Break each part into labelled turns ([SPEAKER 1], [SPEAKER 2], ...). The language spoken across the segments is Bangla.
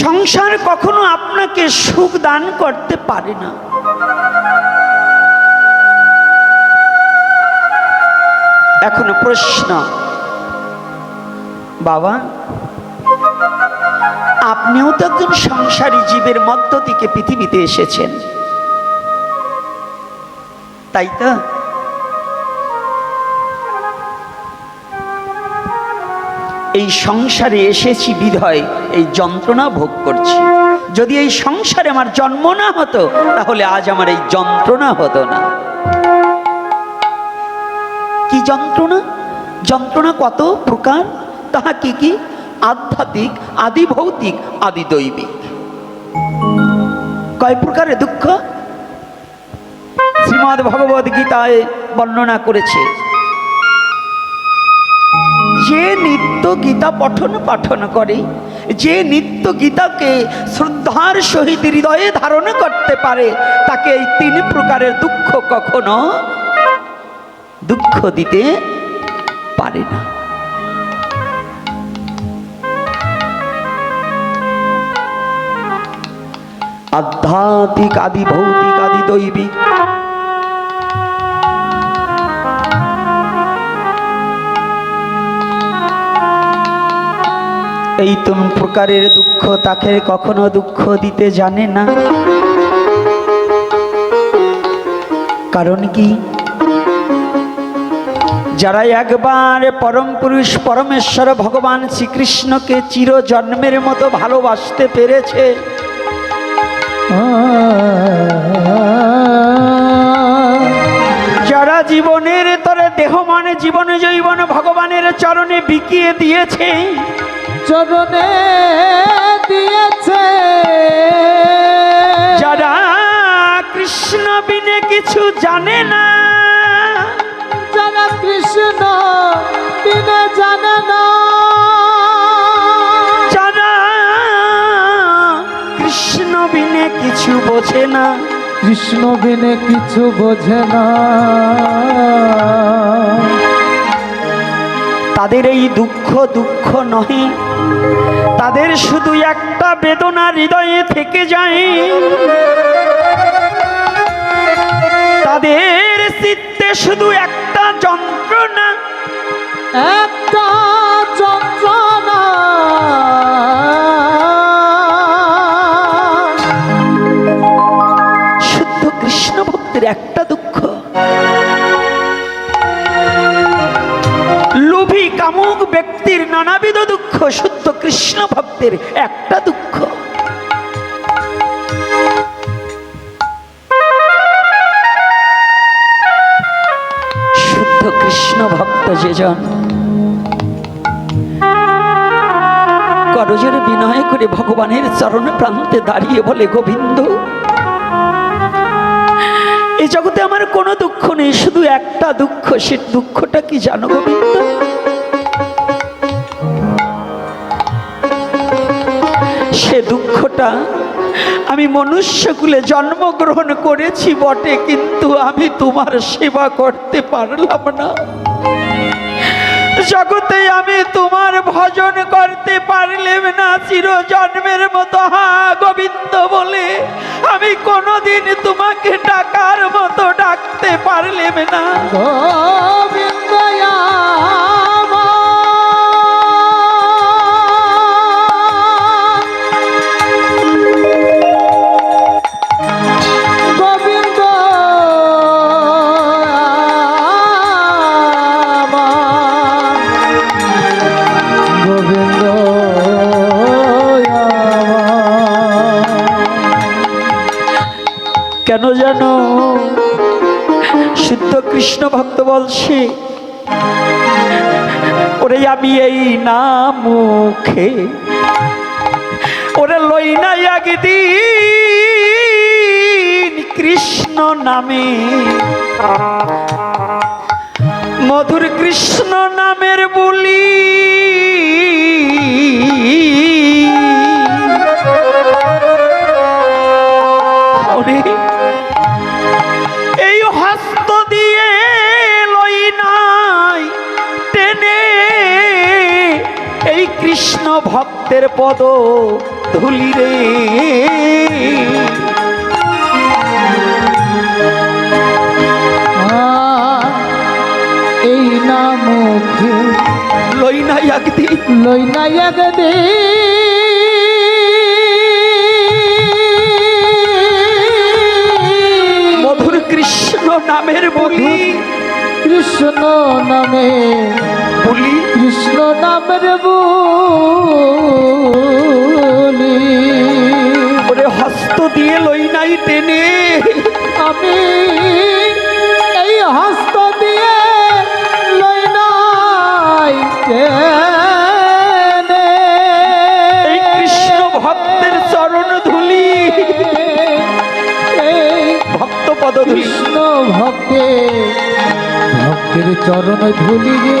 [SPEAKER 1] সংসার কখনো আপনাকে সুখ দান করতে পারে না। এখন প্রশ্ন, বাবা, আপনিও তো একজন সংসারী জীবের মধ্য থেকে পৃথিবীতে এসেছেন। তাই তো? এই সংসারে এসেছি বিধয়, এই যন্ত্রণা ভোগ করছি। যদি এই সংসারে আমার জন্ম না হতো, তাহলে আজ আমার এই যন্ত্রণা হতো না। কি যন্ত্রণা? যন্ত্রণা কত প্রকার? তাহা কি কি? আধ্যাত্মিক আদি ভৌতিক আদি দৈবিক কয় প্রকারের দুঃখ? শ্রীমদ ভগবদ গীতায় বর্ণনা করেছে যে নিত্য গীতা পঠন পাঠন করে, যে নিত্য গীতাকে শ্রদ্ধার সহিত হৃদয়ে ধারণ করতে পারে, তাকে এই তিন প্রকারের দুঃখ কখনো দুঃখ দিতে পারে না। আধ্যাত্মিক আদি, ভৌতিক আদি, দৈবিক এই তিন প্রকারের দুঃখ, তাকে কখনো দুঃখ দিতে জানে না। কারণ কি? যারা একবার পরম পুরুষ পরমেশ্বর ভগবান শ্রীকৃষ্ণকে চির জন্মের মতো ভালোবাসতে পেরেছে, যারা জীবনের তরে দেহ মানে জীবন জৈবন ভগবানের চরণে বিকিয়ে দিয়েছে
[SPEAKER 2] চরণে দিয়েছে।
[SPEAKER 1] যারা কৃষ্ণ বিনে কিছু জানে না
[SPEAKER 2] যারা কৃষ্ণ দিনে জানে না।
[SPEAKER 1] যারা কৃষ্ণ বিনে কিছু বোঝে না
[SPEAKER 2] কৃষ্ণ বিনে কিছু বোঝে না।
[SPEAKER 1] তাদের এই দুঃখ দুঃখ নহে। তাদের শুধু একটা বেদনা হৃদয়ে থেকে যায়। কৃষ্ণ ভক্তের একটা দুঃখ। শুদ্ধ কৃষ্ণ ভক্ত যেজন। করজের বিনয় করে ভগবানের চরণ প্রান্তে দাঁড়িয়ে বলে, গোবিন্দ এই জগতে আমার কোনো দুঃখ নেই, শুধু একটা দুঃখ, সে দুঃখটা কি জানো গোবিন্দ? দুঃখটা আমি মনুষ্যকুলে জন্মগ্রহণ করেছি বটে, কিন্তু আমি তোমার সেবা করতে পারলাম না। জগতে আমি তোমার ভজন করতে পারলেম না চির জন্মের মতো, হা গোবিন্দ বলে। আমি কোনোদিন তোমাকে ডাকার মতো ডাকতে পারলেম না। কেন জানো? সিদ্ধ কৃষ্ণ ভক্ত বলছে, ওরে আমি এই না মুখে, ওরে লই না একদিন কৃষ্ণ নামে। মধুর কৃষ্ণ নামের বলি কৃষ্ণ ভক্তের পদ ধুলি রে।
[SPEAKER 2] এই না মুখে।
[SPEAKER 1] লই নাই একদিন।
[SPEAKER 2] লই না একদে
[SPEAKER 1] মধুর কৃষ্ণ নামের বলি।
[SPEAKER 2] কৃষ্ণ নামে।
[SPEAKER 1] বলি
[SPEAKER 2] কৃষ্ণ নামের বলি।
[SPEAKER 1] হস্ত দিয়ে লই নাই টেনে।
[SPEAKER 2] আমি এই হস্ত দিয়ে লই নাই
[SPEAKER 1] এই কৃষ্ণ ভক্তের চরণ ধুলি।
[SPEAKER 2] এই
[SPEAKER 1] ভক্ত পদ
[SPEAKER 2] কৃষ্ণ ভক্তে ভক্তের চরণ ধুলি রে।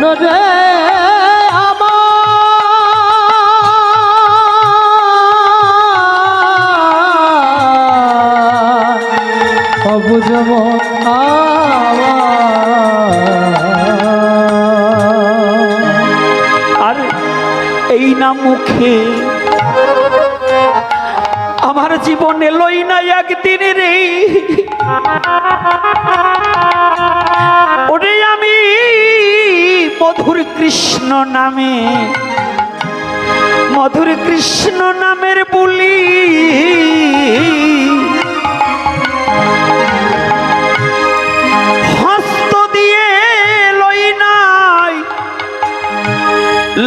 [SPEAKER 1] মনরে আমার।
[SPEAKER 2] অবুঝ
[SPEAKER 1] আর, এই না মুখে আমার জীবনে লই না একদিন রে। ওরে আমি মধুর কৃষ্ণ নামে, মধুর কৃষ্ণ নামের বলি। হস্ত দিয়ে লই নাই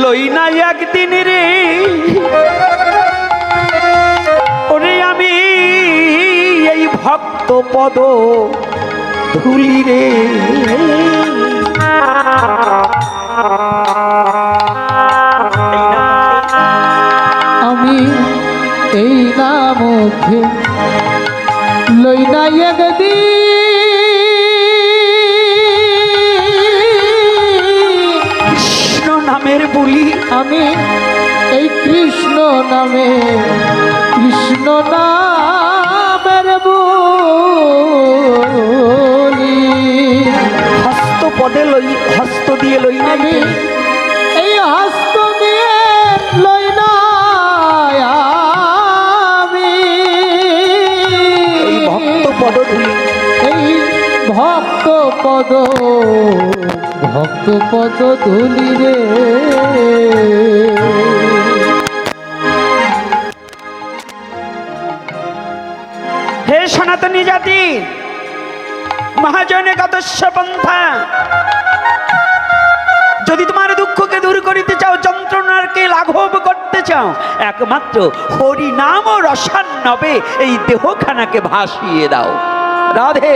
[SPEAKER 1] লই নাই একদিন রে। ওরে আমি এই ভক্ত পদ ধুলি রে।
[SPEAKER 2] আমি এই না মুখে লই না
[SPEAKER 1] কৃষ্ণ নামের বলি।
[SPEAKER 2] আমি এই কৃষ্ণ নামে কৃষ্ণ নামের আমি এই হস্ত দিয়ে লই না আমি।
[SPEAKER 1] ভক্ত পদ
[SPEAKER 2] এই ভক্ত পদ ভক্ত পদ ধুলি রে।
[SPEAKER 1] হে সনাতনী জাতি মহাজনে গতস্য পন্থা যদি তোমার দুঃখকে দূর করিতে চাও যন্ত্রণাকে লাঘব করতে চাও, একমাত্র হরি নাম ও রসান্নবে এই দেহখানাকে ভাসিয়ে দাও। রাধে।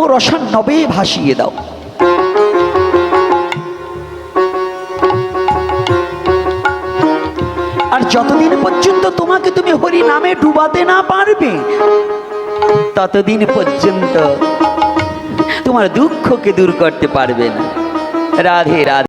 [SPEAKER 1] ও রসান্নবে ভাসিয়ে দাও। আর যতদিন পর্যন্ত তোমাকে তুমি হরি নামে ডুবাতে না পারবে ততদিন পর্যন্ত তোমার দুঃখকে দূর করতে পারবে না। রাধে রাধে।